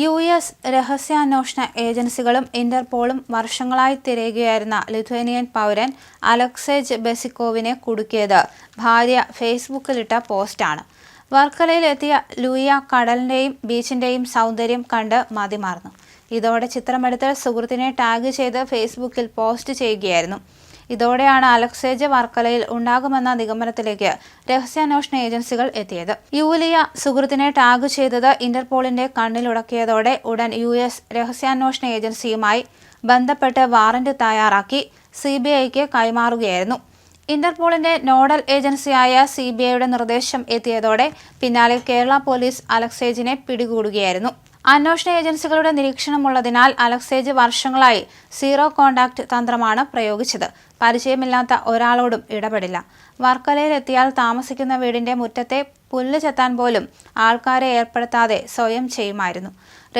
U S രഹസ്യാന്വേഷണ ഏജൻസികളും ഇന്റർപോളും വർഷങ്ങളായി തിരയുകയായിരുന്ന ലിഥുവേനിയൻ പൗരൻ അലക്സേജ് ബെസിക്കോവിനെ കുടുക്കിയത് ഭാര്യ ഫേസ്ബുക്കിലിട്ട പോസ്റ്റാണ്. വർക്കലയിലെത്തിയ ലൂയ കടലിന്റെയും ബീച്ചിന്റെയും സൗന്ദര്യം കണ്ട് മതിമറന്നു. ഇതോടെ ചിത്രമെടുത്ത് സുഹൃത്തിനെ ടാഗ് ചെയ്ത് ഫേസ്ബുക്കിൽ പോസ്റ്റ് ചെയ്യുകയായിരുന്നു. ഇതോടെയാണ് അലക്സേജ വർക്കലയിൽ ഉണ്ടാകുമെന്ന നിഗമനത്തിലേക്ക് രഹസ്യാന്വേഷണ ഏജൻസികൾ എത്തിയത്. യൂലിയ സുഹൃത്തിനെ ടാഗ് ചെയ്തത് ഇന്റർപോളിന്റെ കണ്ണിലുടക്കിയതോടെ ഉടൻ യു എസ് രഹസ്യാന്വേഷണ ഏജൻസിയുമായി ബന്ധപ്പെട്ട് വാറന്റ് തയ്യാറാക്കി സി ബി ഐക്ക് കൈമാറുകയായിരുന്നു. ഇന്റർപോളിന്റെ നോഡൽ ഏജൻസിയായ സി ബി ഐയുടെ നിർദ്ദേശം എത്തിയതോടെ പിന്നാലെ കേരള പോലീസ് അലക്സേജിനെ പിടികൂടുകയായിരുന്നു. അന്വേഷണ ഏജൻസികളുടെ നിരീക്ഷണമുള്ളതിനാൽ അലക്സേജ് വർഷങ്ങളായി സീറോ കോണ്ടാക്ട് തന്ത്രമാണ് പ്രയോഗിച്ചത്. പരിചയമില്ലാത്ത ഒരാളോടും ഇടപെടില്ല. വർക്കലയിലെത്തിയാൽ താമസിക്കുന്ന വീടിന്റെ മുറ്റത്തെ പുല്ല് ചെത്താൻ പോലും ആൾക്കാരെ ഏർപ്പെടുത്താതെ സ്വയം ചെയ്യുമായിരുന്നു.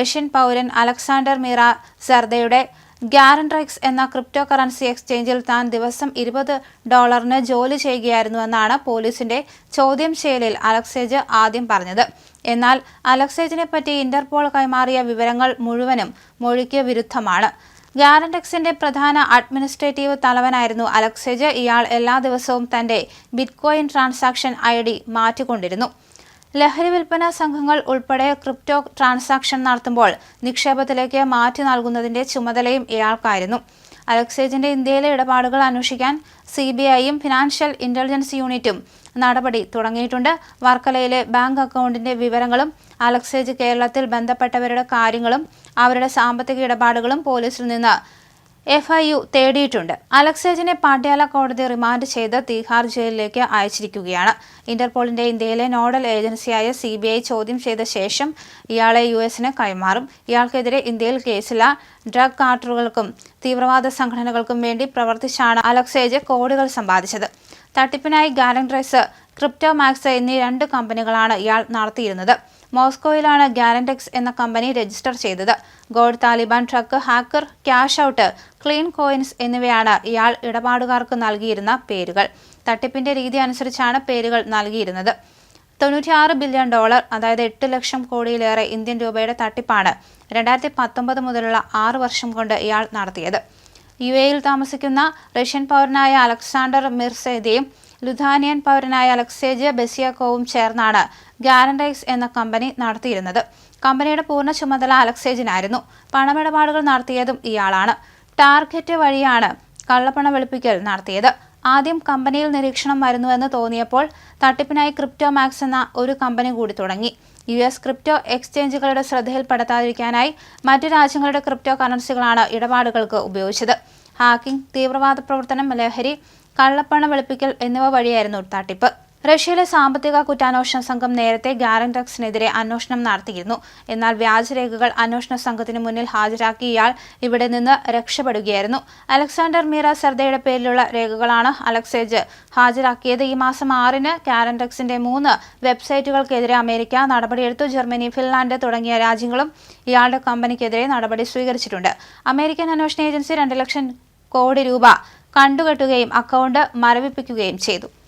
റഷ്യൻ പൗരൻ അലക്സാണ്ടർ മിറ സർദയുടെ ഗ്യാരൻട്രിക്സ് എന്ന ക്രിപ്റ്റോ കറൻസി എക്സ്ചേഞ്ചിൽ താൻ ദിവസം ഇരുപത് ഡോളറിന് ജോലി ചെയ്യുകയായിരുന്നുവെന്നാണ് പോലീസിന്റെ ചോദ്യം ചെയ്യലിൽ അലക്സേജ് ആദ്യം പറഞ്ഞത്. എന്നാൽ അലക്സേജിനെ പറ്റി ഇന്റർപോൾ കൈമാറിയ വിവരങ്ങൾ മുഴുവനും മൊഴിക്ക് വിരുദ്ധമാണ്. ഗ്യാരൻഡെക്സിന്റെ പ്രധാന അഡ്മിനിസ്ട്രേറ്റീവ് തലവനായിരുന്നു അലക്സേജ്. ഇയാൾ എല്ലാ ദിവസവും തന്റെ ബിറ്റ്കോയിൻ ട്രാൻസാക്ഷൻ ഐ ഡി മാറ്റിക്കൊണ്ടിരുന്നു. ലഹരി വിൽപ്പന സംഘങ്ങൾ ഉൾപ്പെടെ ക്രിപ്റ്റോ ട്രാൻസാക്ഷൻ നടത്തുമ്പോൾ നിക്ഷേപത്തിലേക്ക് മാറ്റി നൽകുന്നതിന്റെ ചുമതലയും ഇയാൾക്കായിരുന്നു. അലക്സേജിന്റെ ഇന്ത്യയിലെ ഇടപാടുകൾ അന്വേഷിക്കാൻ സി ബി ഐയും ഫിനാൻഷ്യൽ ഇന്റലിജൻസ് യൂണിറ്റും നടപടി തുടങ്ങിയിട്ടുണ്ട്. വർക്കലയിലെ ബാങ്ക് അക്കൗണ്ടിന്റെ വിവരങ്ങളും അലക്സേജ് കേരളത്തിൽ ബന്ധപ്പെട്ടവരുടെ കാര്യങ്ങളും അവരുടെ സാമ്പത്തിക ഇടപാടുകളും പോലീസിൽ നിന്ന് എഫ് ഐ യു തേടിയിട്ടുണ്ട്. അലക്സേജിനെ പാട്യാല കോടതി റിമാൻഡ് ചെയ്ത് തീഹാർ ജയിലിലേക്ക് അയച്ചിരിക്കുകയാണ്. ഇന്റർപോളിന്റെ ഇന്ത്യയിലെ നോഡൽ ഏജൻസിയായ സി ചോദ്യം ചെയ്ത ശേഷം ഇയാളെ യു എസിന് കൈമാറും. ഇയാൾക്കെതിരെ ഇന്ത്യയിൽ കേസില ഡ്രഗ് കാർട്ടറുകൾക്കും തീവ്രവാദ സംഘടനകൾക്കും വേണ്ടി പ്രവർത്തിച്ചാണ് അലക്സേജ് കോടികൾ സമ്പാദിച്ചത്. തട്ടിപ്പിനായി ഗാലൻഡ്രൈസ് ക്രിപ്റ്റോമാക്സ് എന്നീ രണ്ട് കമ്പനികളാണ് ഇയാൾ നടത്തിയിരുന്നത്. മോസ്കോയിലാണ് ഗ്യാരൻഡെക്സ് എന്ന കമ്പനി രജിസ്റ്റർ ചെയ്തത്. Gold Taliban truck hacker cash out clean coins എന്നിവയാണ് ഇയാൾ ഇടപാടുകാർക്ക് നൽകിയിരുന്ന പേരുകൾ. തട്ടിപ്പിന്റെ രീതി അനുസരിച്ചാണ് പേരുകൾ നൽകിയിരുന്നത്. തൊണ്ണൂറ്റിയാറ് ബില്യൺ ഡോളർ അതായത് എട്ട് ലക്ഷം കോടിയിലേറെ ഇന്ത്യൻ രൂപയുടെ തട്ടിപ്പാണ് രണ്ടായിരത്തി പത്തൊമ്പത് മുതലുള്ള ആറ് വർഷം കൊണ്ട് ഇയാൾ നടത്തിയത്. യു എയിൽ താമസിക്കുന്ന റഷ്യൻ പൗരനായ അലക്സാണ്ടർ മിർസേദയും ലുധാനിയൻ പൗരനായ അലക്സേജ് ബെസിയാക്കോവും ചേർന്നാണ് ഗ്യാരൻഡൈസ് എന്ന കമ്പനി നടത്തിയിരുന്നത്. കമ്പനിയുടെ പൂർണ ചുമതല അലക്സേജിനായിരുന്നു. പണമിടപാടുകൾ നടത്തിയതും ഇയാളാണ്. ടാർഗറ്റ് വഴിയാണ് കള്ളപ്പണ വെളുപ്പിക്കൽ നടത്തിയത്. ആദ്യം കമ്പനിയിൽ നിരീക്ഷണം വരുന്നുവെന്ന് തോന്നിയപ്പോൾ തട്ടിപ്പിനായി ക്രിപ്റ്റോമാക്സ് എന്ന ഒരു കമ്പനി കൂടി തുടങ്ങി. യു എസ് ക്രിപ്റ്റോ എക്സ്ചേഞ്ചുകളുടെ ശ്രദ്ധയിൽപ്പെടുത്താതിരിക്കാനായി മറ്റു രാജ്യങ്ങളുടെ ക്രിപ്റ്റോ കറൻസികളാണ് ഇടപാടുകൾക്ക് ഉപയോഗിച്ചത്. ഹാക്കിംഗ് തീവ്രവാദ പ്രവർത്തനം ലഹരി കള്ളപ്പണ വെളുപ്പിക്കൽ എന്നിവ വഴിയായിരുന്നു തട്ടിപ്പ്. റഷ്യയിലെ സാമ്പത്തിക കുറ്റാന്വേഷണ സംഘം നേരത്തെ ഗ്യാരൻഡക്സിനെതിരെ അന്വേഷണം നടത്തിയിരുന്നു. എന്നാൽ വ്യാജരേഖകൾ അന്വേഷണ സംഘത്തിന് മുന്നിൽ ഹാജരാക്കി ഇയാൾ ഇവിടെ നിന്ന് രക്ഷപ്പെടുകയായിരുന്നു. അലക്സാണ്ടർ മീറ സർദയുടെ പേരിലുള്ള രേഖകളാണ് അലക്സേജ് ഹാജരാക്കിയത്. ഈ മാസം ആറിന് ഗ്യാരൻഡക്സിന്റെ മൂന്ന് വെബ്സൈറ്റുകൾക്കെതിരെ അമേരിക്ക നടപടിയെടുത്തു. ജർമ്മനി ഫിൻലാൻഡ് തുടങ്ങിയ രാജ്യങ്ങളും ഇയാളുടെ കമ്പനിക്കെതിരെ നടപടി സ്വീകരിച്ചിട്ടുണ്ട്. അമേരിക്കൻ അന്വേഷണ ഏജൻസി രണ്ട് ലക്ഷം കോടി രൂപ കണ്ടുകെട്ടുകയും അക്കൗണ്ട് മരവിപ്പിക്കുകയും ചെയ്തു.